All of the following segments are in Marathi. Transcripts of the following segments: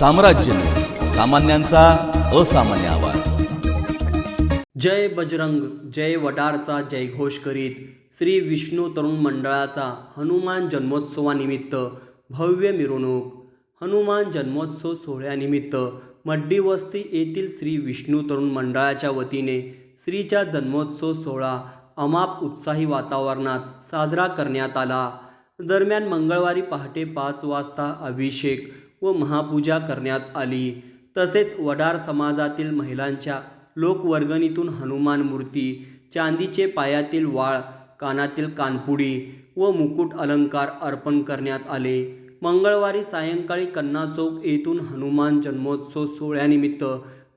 साम्राज्य. सामान्यांचा असामान्य आवाज. जय बजरंग जय वडारचा जयघोष करीत श्री विष्णू तरुण मंडळाचा हनुमान जन्मोत्सवानिमित्त भव्य मिरवणूक. हनुमान जन्मोत्सव सोहळ्यानिमित्त मड्डी वस्ती येथील श्री विष्णू तरुण मंडळाच्या वतीने श्रीचा जन्मोत्सव सोहळा अमाप उत्साही वातावरणात साजरा करण्यात आला. दरम्यान मंगळवारी पहाटे पाच वाजता अभिषेक व महापूजा करण्यात आली. तसेच वडार समाजातील महिलांच्या लोकवर्गणीतून हनुमान मूर्ती चांदीचे पायातील वाळ कानातील कानपुडी व मुकुट अलंकार अर्पण करण्यात आले. मंगळवारी सायंकाळी कन्ना चौक येथून हनुमान जन्मोत्सव सोहळ्यानिमित्त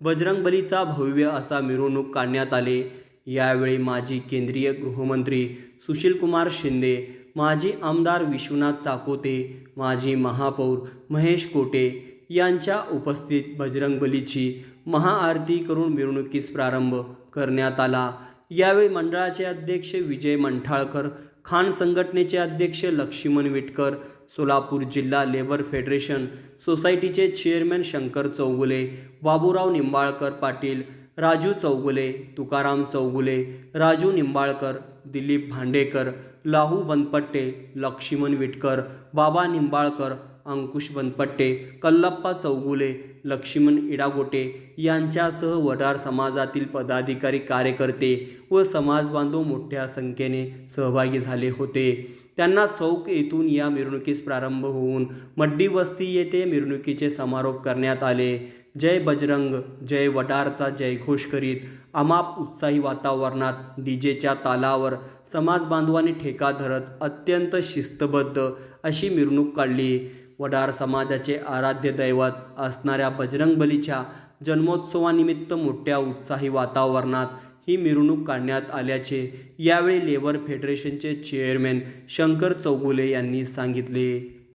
बजरंगबलीचा भव्य असा मिरवणूक काढण्यात आले. यावेळी माजी केंद्रीय गृहमंत्री सुशीलकुमार शिंदे माजी आमदार विश्वनाथ चाकोते माजी महापौर महेश कोटे यांच्या उपस्थित बजरंगबलीची महाआरती करून मिरवणुकीस प्रारंभ करण्यात आला. यावेळी मंडळाचे अध्यक्ष विजय मंठाळकर खान संघटनेचे अध्यक्ष लक्ष्मण विटकर सोलापूर जिल्हा लेबर फेडरेशन सोसायटीचे चेअरमॅन शंकर चौगुले बाबूराव निंबाळकर पाटील राजू चौगुले तुकाराम चौगुले राजू निंबाळकर दिलीप भांडेकर लाहू बनपट्टे लक्ष्मण विटकर बाबा निंबाळकर अंकुश बनपट्टे कल्लप्पा चौगुले लक्ष्मण इडागोटे यांच्यासह वडार समाजातील पदाधिकारी कार्यकर्ते व समाजबांधव मोठ्या संख्येने सहभागी झाले होते. त्यांना चौक येथून या मिरवणुकीस प्रारंभ होऊन मड्डी वस्ती येथे मिरवणुकीचे समारोप करण्यात आले. जय बजरंग जय वडारचा जयघोष करीत अमाप उत्साही वातावरणात डीजेच्या तालावर समाजबांधवांनी ठेका धरत अत्यंत शिस्तबद्ध अशी मिरवणूक काढली. वडार समाजाचे आराध्य दैवत असणाऱ्या बजरंगबलीच्या जन्मोत्सवानिमित्त मोठ्या उत्साही वातावरणात ही मिरवणूक काढण्यात आल्याचे यावेळी लेबर फेडरेशनचे चेअरमॅन शंकर चौगुले यांनी सांगितले.